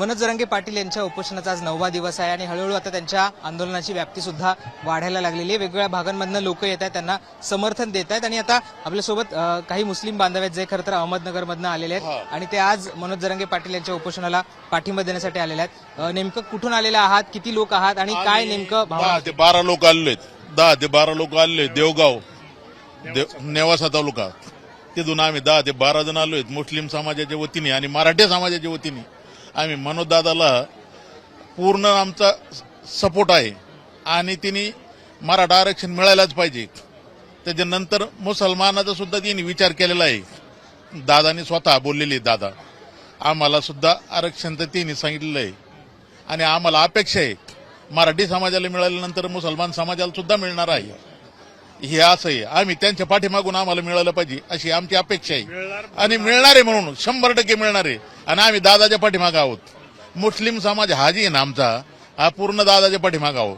मनोज जरांगे पाटील यांच्या उपोषणाचा आज नववा दिवस आहे आणि हळूहळू आता त्यांच्या आंदोलनाची व्याप्ती सुद्धा वाढायला लागलेली आहे. वेगवेगळ्या भागांमधनं लोक येत आहेत त्यांना समर्थन देत आहेत. आणि आता आपल्यासोबत काही मुस्लिम बांधव आहेत जे खरं तर अहमदनगरमधनं आलेले आहेत. आणि ते आज मनोज जरांगे पाटील यांच्या उपोषणाला पाठिंबा देण्यासाठी आलेले आहेत. नेमकं कुठून आलेले आहात? किती लोक आहात? आणि काय नेमकं दहा ते बारा लोक आलेले आहेत. दहा ते बारा लोक आलेले. देवगाव देव- नेवासा तालुका. तिथून आम्ही दहा ते बारा जण आलो आहेत. मुस्लिम समाजाच्या वतीने आणि मराठी समाजाच्या वतीने. आम्ही मनोजदादाला पूर्ण आमचा सपोर्ट आहे. आणि तिने मराठा आरक्षण मिळायलाच पाहिजे. त्याच्यानंतर मुसलमानाचा सुद्धा तिने विचार केलेला आहे. दादानी स्वतः बोललेली दादा आम्हाला सुद्धा आरक्षण तर तिने सांगितलेलं आहे. आणि आम्हाला अपेक्षा आहे मराठी समाजाला मिळाल्यानंतर मुसलमान समाजाला सुद्धा मिळणार आहे. हे असं आहे. आम्ही त्यांच्या पाठीमागून आम्हाला मिळालं पाहिजे अशी आमची अपेक्षा आहे. आणि मिळणार आहे म्हणून शंभर टक्के मिळणार. आहे आणि आम्ही दादाच्या पाठीमाग आहोत. मुस्लिम समाज हा जी आहे ना आमचा हा पूर्ण दादाच्या पाठीमाग आहोत.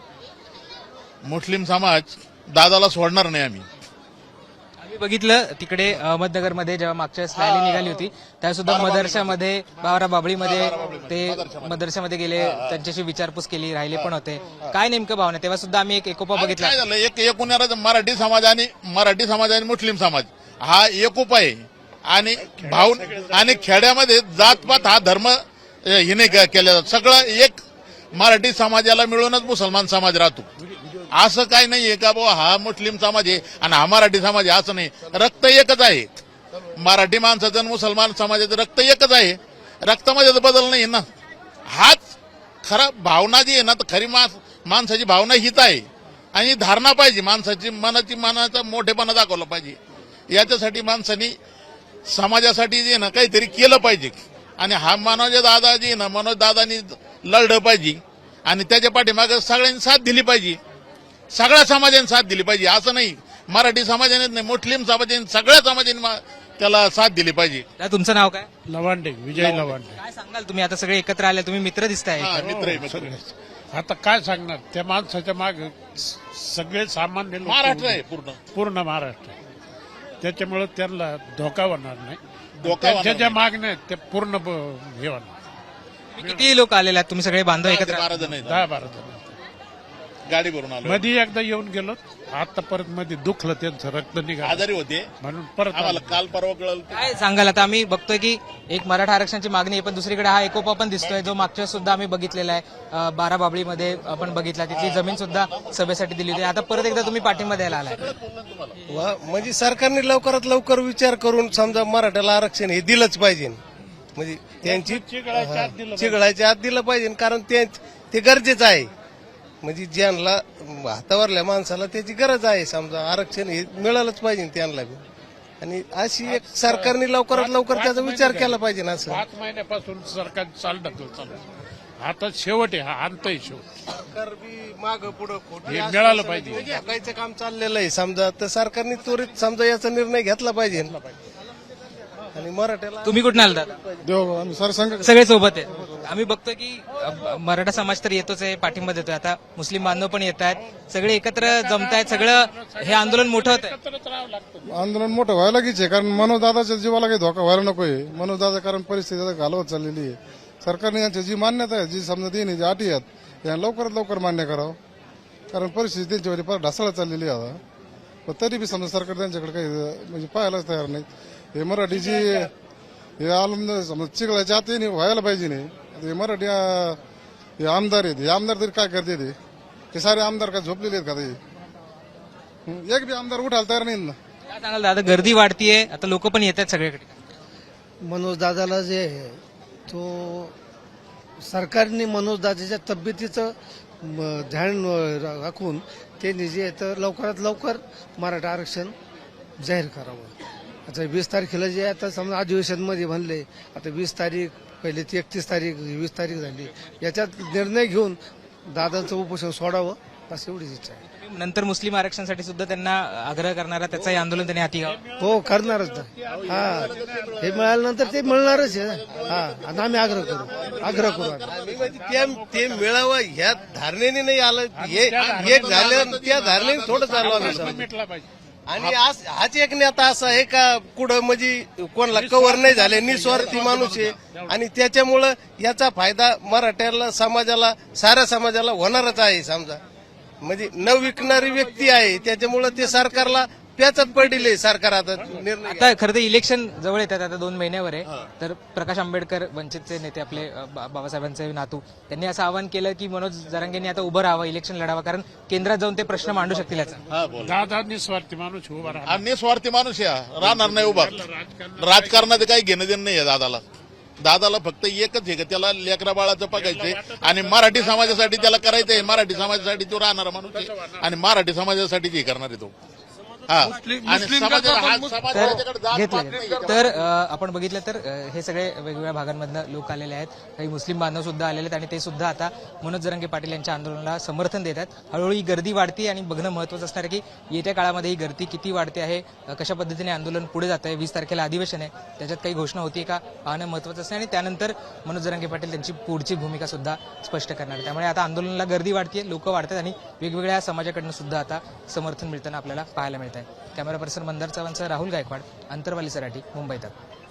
मुस्लिम समाज दादाला सोडणार नाही आम्ही. बघितलं तिकडे अहमदनगरमध्ये जेव्हा मागच्या रॅली निघाली होती त्यावेळेस सुद्धा मदरशामध्ये बारा बाबळीमध्ये ते मदरशामध्ये. गेले त्यांच्याशी विचारपूस केली राहिले पण होते. काय नेमकं भावना? तेव्हा सुद्धा आम्ही एक एकोपा बघितला. काय झालं? एक एकूण मराठी समाज आणि मराठी समाज आणि मुस्लिम समाज. हा एकोप आहे. आणि भाव आणि खेड्यामध्ये जातपात हा धर्म हिने केला जातो सगळं एक मराठी समाजाला मिळूनच मुसलमान समाज राहतो. असं काय नाहीये का बुवा हा मुस्लिम समाज आहे आणि हा मराठी समाज आहे असं नाही. रक्त एकच आहे. मराठी माणसाचं आणि मुसलमान समाजाचं रक्त एकच आहे. रक्तामध्ये बदल नाही ना. हाच खरा भावना जी आहे ना तर खरी माणस माणसाची भावना हीच आहे. आणि धारणा पाहिजे माणसाची मनाची मनाचा मोठेपणा दाखवला पाहिजे. याच्यासाठी माणसानी समाजासाठी जे ना काहीतरी केलं पाहिजे. आणि हा मनोज दादा जे ना मनोज दादानी लढलं पाहिजे. आणि त्याच्या पाठीमागे सगळ्यांनी साथ दिली पाहिजे. सगळ्या समाजाने साथ दिली पाहिजे. असं नाही मराठी समाजाने नाही मुस्लिम समाजाने सगळ्या समाजाने त्याला साथ दिली पाहिजे. तुमचं नाव काय? लवांडे विजय लवांडे. काय सांगाल तुम्ही? आता सगळे एकत्र आले तुम्ही मित्र दिसताय. हा, मित्र आहे, मित्र आहे. आता काय सांगणार? त्या माणसाच्या माग सगळे सामान्य लोक महाराष्ट्र. आहे पूर्ण. पूर्ण महाराष्ट्र आहे. त्याच्यामुळे त्यांना धोका होणार नाही. धोका त्यांच्या होणार ज्या नाही. मागण्या आहेत त्या पूर्ण ब- हे होणार. तुम्ही किती लोक आलेले आहेत तुम्ही सगळे बांधव एकत्र बारा जण आहेत. दहा बारा जण. गाडी भरून आलो. मध्ये एकदा येऊन गेलो. आता परत मध्ये दुखलं त्यांचं रक्त निघालं. आजारी होते. म्हणून परत आम्हाला आलो. काल परवा कळलं काय सांगाल आता? आम्ही बघतोय की एक मराठा आरक्षणाची मागणी आहे पण दुसरीकडे हा एकोपा पण दिसतोय. जो मागच्या सुद्धा आम्ही बघितलेला आहे. अं, बारा बाबळीमध्ये आपण बघितला तिथली जमीन सुद्धा सभेसाठी दिली होती. आता परत एकदा तुम्ही पाठिंबा द्यायला आलाय. वा- म्हणजे सरकारने लवकरात लवकर विचार करून समजा मराठ्याला आरक्षण हे दिलंच पाहिजे. म्हणजे त्यांची चिघळायच्या आत दिलं पाहिजे. चिघळायच्या आत दिलं पाहिजे कारण ते ते गरजेचं आहे. म्हणजे ज्यांना हातावरल्या माणसाला त्याची गरज आहे समजा आरक्षण हे मिळालंच पाहिजे त्यांना बी. आणि अशी एक सरकारने लवकरात लवकर त्याचा विचार केला पाहिजे ना असं. पाच महिन्यापासून सरकार चाल ढकल चालू आहे. आता शेवट आहे हा अंत आहे शेवट. सरकार बी माग पुढं हे मिळालं पाहिजे. ढकायचं काम चाललेलं आहे. समजा तर सरकारने त्वरित समजा याचा निर्णय घेतला पाहिजे. आणि मराठ्याला तुम्ही कुठून आला दादा? देव आम्ही सरसंघ सगळे सोबत आहे आम्ही बघतोय की अ, मराठा समाज तर येतोच आहे पाठिंबा देतोय. आता मुस्लिम बांधव पण येत आहेत. सगळे एकत्र जमतायत सगळं हे आंदोलन मोठं होत आहे आंदोलन मोठं व्हायला लागेच आहे कारण मनोजदादाच्या जीवाला काही धोका व्हायला नकोय. मनोजदादा कारण परिस्थिती आता घालवत चाललेली आहे. सरकारने यांची जी मान्यता आहे जी समजा देणे जी अटी आहेत या लवकरात लवकर मान्य करावं. कारण परिस्थिती त्यांच्यावरती फार ढासळत चाललेली आहे आता. पण तरी बी समजा सरकार त्यांच्याकडे काही अं, म्हणजे पाहायलाच तयार नाही हे मराठी जी हे समजा चिघळाच्या आत व्हायला पाहिजे नाही. आता हे मराठी अं, हे आमदार आहेत. हे आमदार तरी काय करते ते? हे सारे आमदार काय झोपलेले आहेत का ते? हं, एक बी आमदार उठायला तयार नाही ना. काय सांगाल दादा गर्दी वाढतीये. आता लोक पण येत आहेत सगळीकडे. मनोज दादाला जे आहे तो सरकारने मनोज दादाच्या तब्येतीचं म, ध्यान अ, राखून त्यांनी जे आहे तर लवकरात लवकर मराठा आरक्षण जाहीर करावं. आता वीस तारखेला जे आता समजा अधिवेशनमध्ये म्हणले आता वीस तारीख पहिले ती एकतीस तारीख वीस तारीख झाली. याच्यात निर्णय घेऊन दादांचं उपोषण सोडावं बस एवढीच इच्छा आहे. नंतर मुस्लिम आरक्षणासाठी सुद्धा त्यांना आग्रह करणारा त्याचाही आंदोलन त्यांनी हाती घ्यावं. हो करणारच ना. हा. हे मिळाल्यानंतर ते मिळणारच आहे ना. हा आणि आम्ही आग्रह करू. आग्रह करू आम्ही ते- ते मिळावं ह्या धारणेने नाही आलं. हे एक झालं त्या धारणेने थोडं चालू पाहिजे आणि आज- हाच एक नेता असा आहे का कुठं म्हणजे कोणाला कव्हर नाही झाले निस्वार्थी माणूस आहे. आणि त्याच्यामुळं याचा फायदा मराठ्याला समाजाला साऱ्या समाजाला होणारच आहे समजा. म्हणजे न विकणारी व्यक्ती आहे त्याच्यामुळं ते सरकारला प्याचात पडले सरकार आता निर्णय आता खरं तर इलेक्शन जवळ येतात आता दोन महिन्यावर आहे. तर प्रकाश आंबेडकर वंचितचे नेते आपले बा- बाबासाहेबांचे नातू त्यांनी असं आवाहन केलं की मनोज जरांगेंनी आता उभं राहावं इलेक्शन लढावं कारण केंद्रात जाऊन ते प्रश्न मांडू शकतील याचा. हा बोल. दादा निस्वार्थी माणूस उभा राहा हा निस्वार्थी माणूस या राहणार नाही उभा. राजकारणाचं काही घेणं देणं नाही आहे दादाला. दादाला फक्त एकच आहे का त्याला लेकरा बाळाचं बघायचंय आणि मराठी समाजासाठी त्याला करायचंय. मराठी समाजासाठी तो राहणारा माणूस आहे आणि मराठी समाजासाठी हे करणार आहे तो. तर आपण बघितलं तर हे सगळे वेगवेगळ्या भागांमधनं लोक आलेले आहेत. काही मुस्लिम बांधव सुद्धा आलेले आहेत आणि ते सुद्धा आता मनोज जरंगे पाटील यांच्या आंदोलनाला समर्थन देत आहेत हळूहळू ही गर्दी वाढती आणि बघणं महत्वाचं असणार आहे की येत्या काळामध्ये ही गर्दी किती वाढते आहे कशा पद्धतीने आंदोलन पुढे जात आहे वीस तारखेला अधिवेशन आहे त्याच्यात काही घोषणा होती का पाहणं महत्वाचं असणार आणि त्यानंतर मनोज जरंगे पाटील त्यांची पुढची भूमिका सुद्धा स्पष्ट करणार आहे. त्यामुळे आता आंदोलनाला गर्दी वाढते लोक वाढतात आणि वेगवेगळ्या समाजाकडनं सुद्धा आता समर्थन मिळताना आपल्याला पाहायला मिळत आहे कॅमेरा पर्सन मंदार चव्हाणचा राहुल गायकवाड अंतरवाली सराठी मुंबई तक.